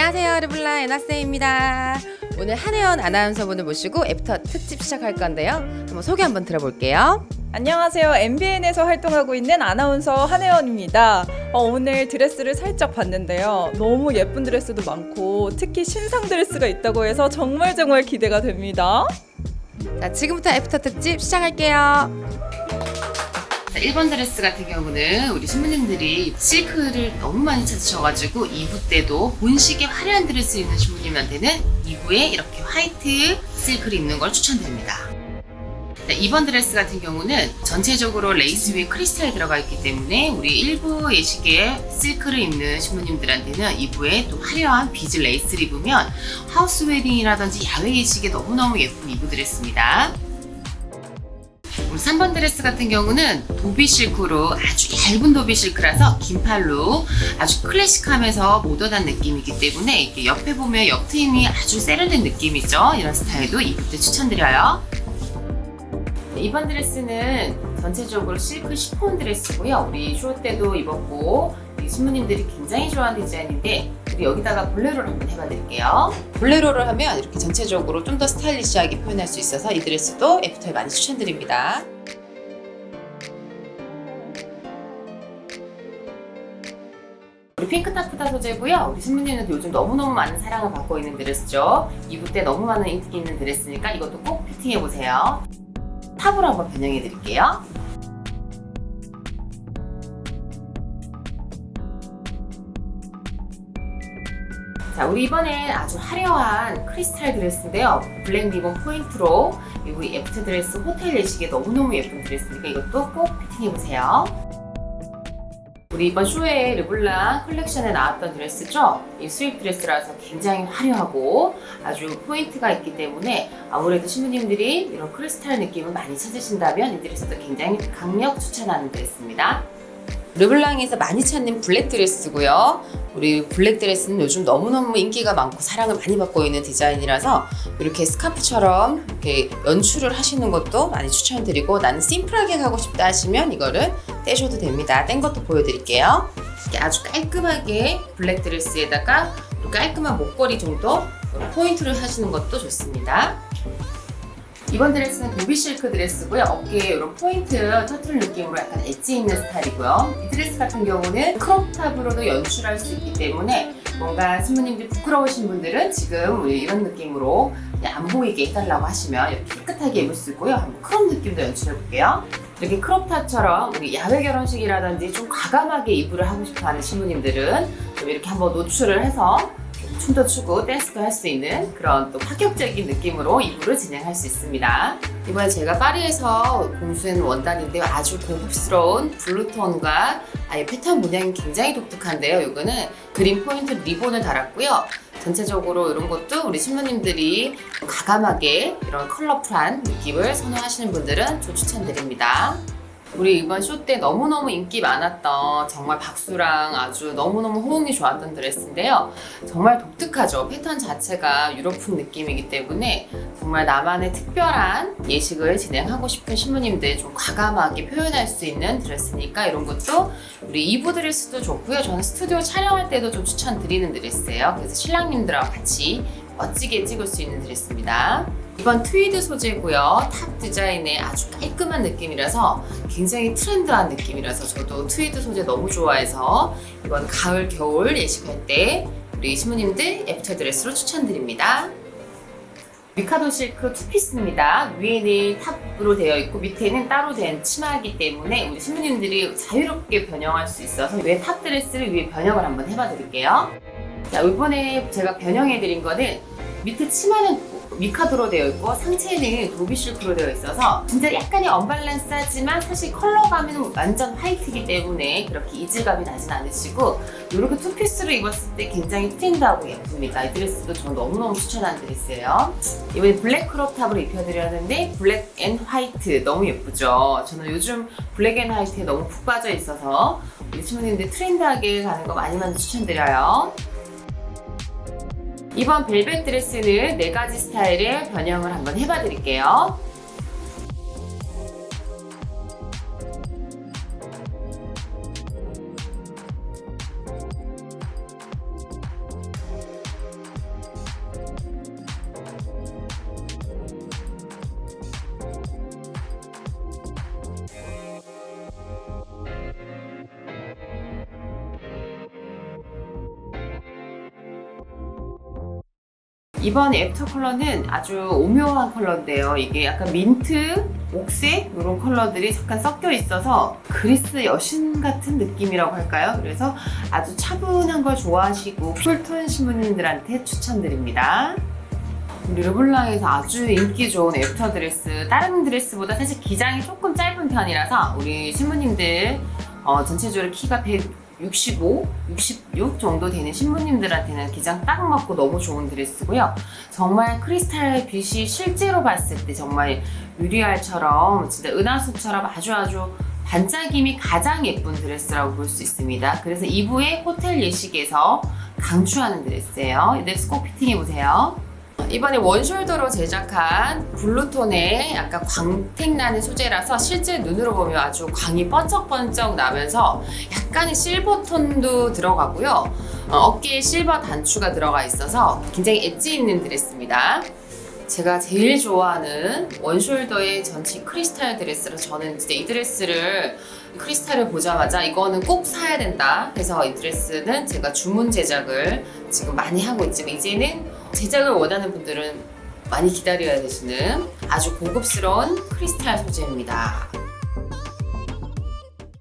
안녕하세요 르블라 에나쌤입니다 오늘 한혜연 아나운서분을 모시고 애프터 특집 시작할 건데요 한번 소개 한번 들어볼게요 안녕하세요. MBN에서 활동하고 있는 아나운서 한혜원입니다. 어, 오늘 드레스를 살짝 봤는데요. 너무 예쁜 드레스도 많고 특히 신상 드레스가 있다고 해서 정말 정말 기대가 됩니다. 자 지금부터 애프터 특집 시작할게요 자, 1번 드레스 같은 경우는 우리 신부님들이 실크를 너무 많이 찾으셔가지고 2부 때도 본식의 화려한 드레스 입는 신부님한테는 2부에 이렇게 화이트 실크를 입는 걸 추천드립니다. 자, 2번 드레스 같은 경우는 전체적으로 레이스 위에 크리스탈이 들어가 있기 때문에 우리 1부 예식에 실크를 입는 신부님들한테는 2부에 또 화려한 비즈 레이스를 입으면 하우스 웨딩이라든지 야외 예식에 너무너무 예쁜 2부 드레스입니다. 우리 3번 드레스 같은 경우는 도비 실크로 아주 얇은 도비 실크라서 긴 팔로 아주 클래식하면서 모던한 느낌이기 때문에 이렇게 옆에 보면 옆 트임이 아주 세련된 느낌이죠. 이런 스타일도 입을 때 추천드려요. 네, 이번 드레스는 전체적으로 실크 시폰 드레스고요. 우리 쇼 때도 입었고 우리 신부님들이 굉장히 좋아하는 디자인인데 우리 여기다가 볼레로를 한번 해봐드릴게요. 볼레로를 하면 이렇게 전체적으로 좀 더 스타일리시하게 표현할 수 있어서 이 드레스도 애프터에 많이 추천드립니다. 우리 핑크 타프다 소재고요. 우리 신부님은 요즘 너무너무 많은 사랑을 받고 있는 드레스죠. 이부 때 너무 많은 인기 있는 드레스니까 이것도 꼭 피팅해보세요. 탑으로 한번 변형해 드릴게요. 자, 우리 이번엔 아주 화려한 크리스탈 드레스인데요. 블랙 리본 포인트로 그리고 이 애프터 드레스 호텔 예식에 너무너무 예쁜 드레스니까 이것도 꼭 피팅해보세요. 우리 이번 쇼에 르블랑 컬렉션에 나왔던 드레스죠? 이 수입 드레스라서 굉장히 화려하고 아주 포인트가 있기 때문에 아무래도 신부님들이 이런 크리스탈 느낌을 많이 찾으신다면 이 드레스도 굉장히 강력 추천하는 드레스입니다. 르블랑에서 많이 찾는 블랙 드레스고요. 우리 블랙 드레스는 요즘 너무너무 인기가 많고 사랑을 많이 받고 있는 디자인이라서 이렇게 스카프처럼 이렇게 연출을 하시는 것도 많이 추천드리고 나는 심플하게 가고 싶다 하시면 이거를 떼셔도 됩니다. 뗀 것도 보여드릴게요. 이렇게 아주 깔끔하게 블랙 드레스에다가 깔끔한 목걸이 정도 포인트를 하시는 것도 좋습니다. 이번 드레스는 도비 실크 드레스고요. 어깨에 이런 포인트 터틀 느낌으로 약간 엣지 있는 스타일이고요. 이 드레스 같은 경우는 크롭탑으로도 연출할 수 있기 때문에 뭔가 신부님들 부끄러우신 분들은 지금 이런 느낌으로 안 보이게 해달라고 하시면 이렇게 깨끗하게 입을 수 있고요. 한번 크롭 느낌도 연출해 볼게요. 이렇게 크롭탑처럼 우리 야외 결혼식이라든지 좀 과감하게 이불을 하고 싶어 하는 신부님들은 좀 이렇게 한번 노출을 해서 춤도 추고 댄스도 할 수 있는 그런 또 파격적인 느낌으로 이부를 진행할 수 있습니다. 이번에 제가 파리에서 공수한 원단인데요. 아주 고급스러운 블루톤과 아예 패턴 문양이 굉장히 독특한데요. 이거는 그린 포인트 리본을 달았고요. 전체적으로 이런 것도 우리 신부님들이 과감하게 이런 컬러풀한 느낌을 선호하시는 분들은 좀 추천드립니다. 우리 이번 쇼 때 너무너무 인기 많았던 정말 박수랑 아주 너무너무 호응이 좋았던 드레스인데요. 정말 독특하죠. 패턴 자체가 유럽풍 느낌이기 때문에 정말 나만의 특별한 예식을 진행하고 싶은 신부님들 좀 과감하게 표현할 수 있는 드레스니까 이런 것도 우리 2부 드레스도 좋고요. 저는 스튜디오 촬영할 때도 좀 추천드리는 드레스예요. 그래서 신랑님들하고 같이 멋지게 찍을 수 있는 드레스입니다. 이번 트위드 소재고요. 탑 디자인의 아주 깔끔한 느낌이라서 굉장히 트렌드한 느낌이라서 저도 트위드 소재 너무 좋아해서 이번 가을 겨울 예식할 때 우리 신부님들 애프터 드레스로 추천드립니다. 미카도 실크 투피스입니다. 위에는 탑으로 되어 있고 밑에는 따로 된 치마이기 때문에 우리 신부님들이 자유롭게 변형할 수 있어서 위에 탑 드레스를 위에 변형을 한번 해봐 드릴게요. 자, 이번에 제가 변형해 드린 거는 밑에 치마는 미카도로 되어 있고 상체는 도비 실크로 되어 있어서 진짜 약간의 언밸런스하지만 사실 컬러감은 완전 화이트이기 때문에 그렇게 이질감이 나진 않으시고 이렇게 투피스로 입었을 때 굉장히 트렌드하고 예쁩니다. 이 드레스도 저는 너무너무 추천하는 드레스예요. 이번에 블랙 크롭탑으로 입혀드렸는데 블랙 앤 화이트 너무 예쁘죠? 저는 요즘 블랙 앤 화이트에 너무 푹 빠져 있어서 우리 친구님들 트렌드하게 가는 거 많이 많이 추천드려요. 이번 벨벳 드레스는 네 가지 스타일의 변형을 한번 해봐 드릴게요. 이번 애프터 컬러는 아주 오묘한 컬러인데요. 이게 약간 민트, 옥색 이런 컬러들이 잠깐 섞여 있어서 그리스 여신 같은 느낌이라고 할까요? 그래서 아주 차분한 걸 좋아하시고 쿨톤 신부님들한테 추천드립니다. 르블랑에서 아주 인기 좋은 애프터 드레스 다른 드레스보다 사실 기장이 조금 짧은 편이라서 우리 신부님들 어, 전체적으로 키가 165, 66 정도 되는 신부님들한테는 기장 딱 맞고 너무 좋은 드레스고요. 정말 크리스탈 빛이 실제로 봤을 때 정말 유리알처럼 진짜 은하수처럼 아주 아주 반짝임이 가장 예쁜 드레스라고 볼 수 있습니다. 그래서 2부의 호텔 예식에서 강추하는 드레스예요. 이 드레스 꼭 피팅해보세요. 이번에 원숄더로 제작한 블루톤의 약간 광택 나는 소재라서 실제 눈으로 보면 아주 광이 번쩍번쩍 나면서 약간의 실버 톤도 들어가고요. 어, 어깨에 실버 단추가 들어가 있어서 굉장히 엣지 있는 드레스입니다. 제가 제일 좋아하는 원숄더의 전체 크리스탈 드레스라서 저는 진짜 이 드레스를 크리스탈을 보자마자 이거는 꼭 사야 된다 해서 이 드레스는 제가 주문 제작을 지금 많이 하고 있지만 이제는 제작을 원하는 분들은 많이 기다려야 되시는 아주 고급스러운 크리스탈 소재입니다.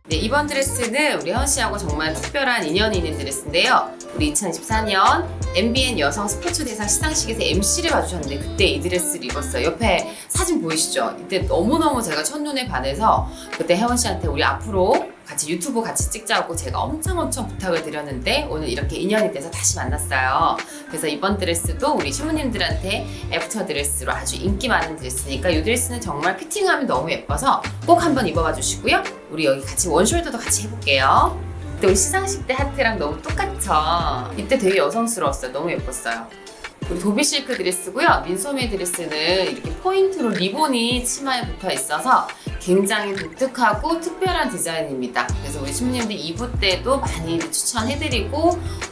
네, 이번 드레스는 우리 현 씨하고 정말 특별한 인연이 있는 드레스인데요. 우리 2024년 MBN 여성 스포츠 대상 시상식에서 MC를 봐주셨는데 그때 이 드레스를 입었어요. 옆에 사진 보이시죠? 이때 너무너무 제가 첫눈에 반해서 그때 혜원 씨한테 우리 앞으로 같이 유튜브 같이 찍자고 제가 엄청 엄청 부탁을 드렸는데 오늘 이렇게 인연이 돼서 다시 만났어요. 그래서 이번 드레스도 우리 신부님들한테 애프터 드레스로 아주 인기 많은 드레스니까 이 드레스는 정말 피팅하면 너무 예뻐서 꼭 한번 입어봐 주시고요. 우리 여기 같이 원숄더도 같이 해볼게요. 우리 시상식 때 하트랑 너무 똑같죠? 이때 되게 여성스러웠어요. 너무 예뻤어요. 우리 도비 실크 드레스고요. 민소매 드레스는 이렇게 포인트로 리본이 치마에 붙어 있어서 굉장히 독특하고 특별한 디자인입니다. 그래서 우리 신부님들 2부 때도 많이 추천해드리고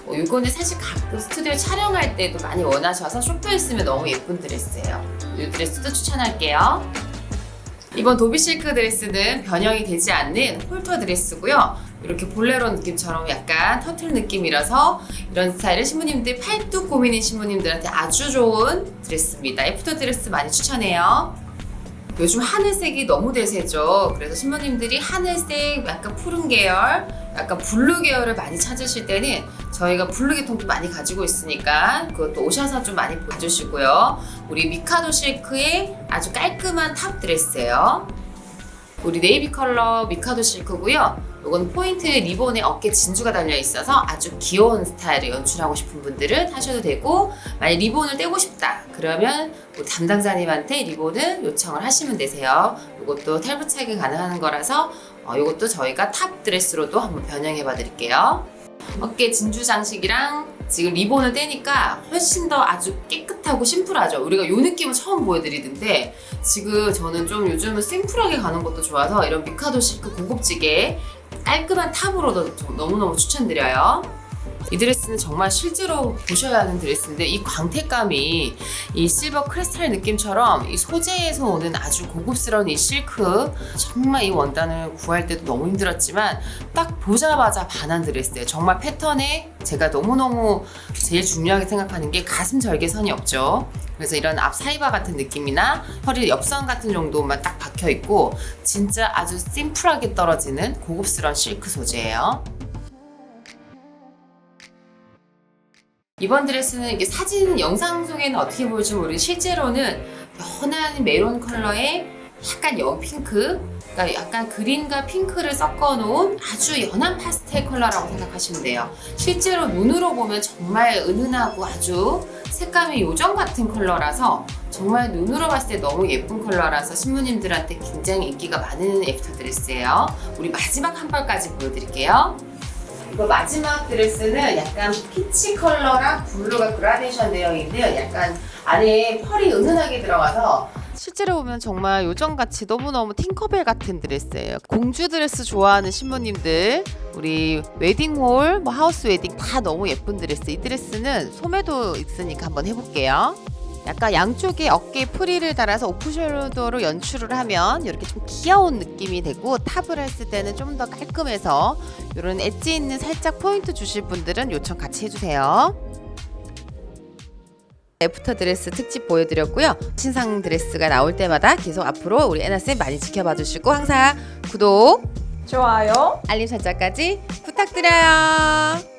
어, 이거는 사실 가끔 스튜디오 촬영할 때도 많이 원하셔서 쇼표에 있으면 너무 예쁜 드레스예요. 이 드레스도 추천할게요. 이번 도비 실크 드레스는 변형이 되지 않는 홀터 드레스고요. 이렇게 볼레로 느낌처럼 약간 터틀 느낌이라서 이런 스타일은 신부님들 팔뚝 고민인 신부님들한테 아주 좋은 드레스입니다. 애프터 드레스 많이 추천해요. 요즘 하늘색이 너무 대세죠. 그래서 신부님들이 하늘색, 약간 푸른 계열, 약간 블루 계열을 많이 찾으실 때는 저희가 블루 계통도 많이 가지고 있으니까 그것도 오셔서 좀 많이 보여주시고요. 우리 미카도 실크의 아주 깔끔한 탑 드레스예요. 우리 네이비 컬러 미카도 실크고요. 이건 포인트 리본에 어깨 진주가 달려 있어서 아주 귀여운 스타일을 연출하고 싶은 분들은 하셔도 되고 만약 리본을 떼고 싶다 그러면 뭐 담당자님한테 리본을 요청을 하시면 되세요. 이것도 탈부착이 가능한 거라서 어, 이것도 저희가 탑 드레스로도 한번 변형해 봐 드릴게요. 어깨 진주 장식이랑 지금 리본을 떼니까 훨씬 더 아주 깨끗하고 심플하죠. 우리가 요 느낌을 처음 보여드리는데 지금 저는 좀 요즘은 심플하게 가는 것도 좋아서 이런 미카도 실크 고급지게 깔끔한 탑으로도 좀 너무너무 추천드려요. 이 드레스는 정말 실제로 보셔야 하는 드레스인데 이 광택감이 이 실버 크리스탈 느낌처럼 이 소재에서 오는 아주 고급스러운 이 실크 정말 이 원단을 구할 때도 너무 힘들었지만 딱 보자마자 반한 드레스예요. 정말 패턴에 제가 너무너무 제일 중요하게 생각하는 게 가슴 절개선이 없죠. 그래서 이런 앞 사이바 같은 느낌이나 허리 옆선 같은 정도만 딱 박혀 있고 진짜 아주 심플하게 떨어지는 고급스러운 실크 소재예요. 이번 드레스는 이게 사진 영상 속에는 어떻게 보일지 모르겠는데 실제로는 연한 메론 컬러의 약간 영 핑크 그러니까 약간 그린과 핑크를 섞어 놓은 아주 연한 파스텔 컬러라고 생각하시면 돼요. 실제로 눈으로 보면 정말 은은하고 아주 색감이 요정 같은 컬러라서 정말 눈으로 봤을 때 너무 예쁜 컬러라서 신부님들한테 굉장히 인기가 많은 애프터 드레스예요. 우리 마지막 한 벌까지 보여드릴게요. 이거 마지막 드레스는 약간 피치 컬러랑 블루가 그라데이션 되어 있는 약간 안에 펄이 은은하게 들어가서 실제로 보면 정말 요정같이 너무너무 팅커벨 같은 드레스예요. 공주 드레스 좋아하는 신부님들 우리 웨딩홀, 뭐 하우스 웨딩 다 너무 예쁜 드레스. 이 드레스는 소매도 있으니까 한번 해볼게요. 약간 양쪽에 어깨에 프리를 달아서 오프숄더로 연출을 하면 이렇게 좀 귀여운 느낌이 되고 탑을 했을 때는 좀 더 깔끔해서 이런 엣지 있는 살짝 포인트 주실 분들은 요청 같이 해주세요. 애프터 드레스 특집 보여드렸고요. 신상 드레스가 나올 때마다 계속 앞으로 우리 애나쌤 많이 지켜봐 주시고 항상 구독, 좋아요. 알림 설정까지 부탁드려요.